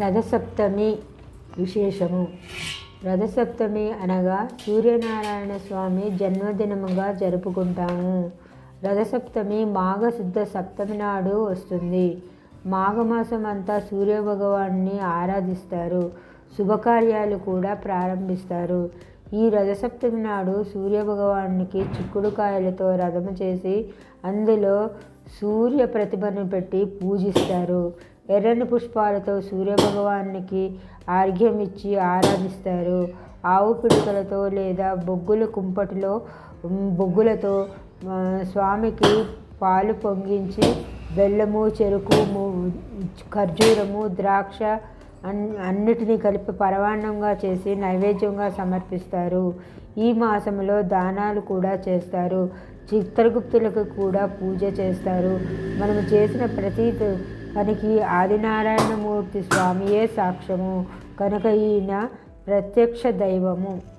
రథసప్తమి విశేషము. రథసప్తమి అనగా సూర్యనారాయణ స్వామి జన్మదినముగా జరుపుకుంటాము. రథసప్తమి మాఘశుద్ధ సప్తమి నాడు వస్తుంది. మాఘమాసం అంతా సూర్యభగవాన్ని ఆరాధిస్తారు. శుభకార్యాలు కూడా ప్రారంభిస్తారు. ఈ రథసప్తమి నాడు సూర్యభగవానికి చిక్కుడుకాయలతో రథము చేసి అందులో సూర్య ప్రతిభను పెట్టి పూజిస్తారు. ఎర్రని పుష్పాలతో సూర్యభగవానికి ఆర్ఘ్యం ఇచ్చి ఆరాధిస్తారు. ఆవు పిడుకలతో లేదా బొగ్గుల కుంపటిలో బొగ్గులతో స్వామికి పాలు పొంగించి బెల్లము చెరుకు ఖర్జూరము ద్రాక్ష అన్ అన్నిటినీ కలిపి పరవాన్నంగా చేసి నైవేద్యంగా సమర్పిస్తారు. ఈ మాసంలో దానాలు కూడా చేస్తారు. చిత్రగుప్తులకు కూడా పూజ చేస్తారు. మనము చేసిన ప్రతి త- ఆదినారాయణమూర్తి స్వామియే సాక్ష్యము. కనుక ఈయన ప్రత్యక్ష దైవము.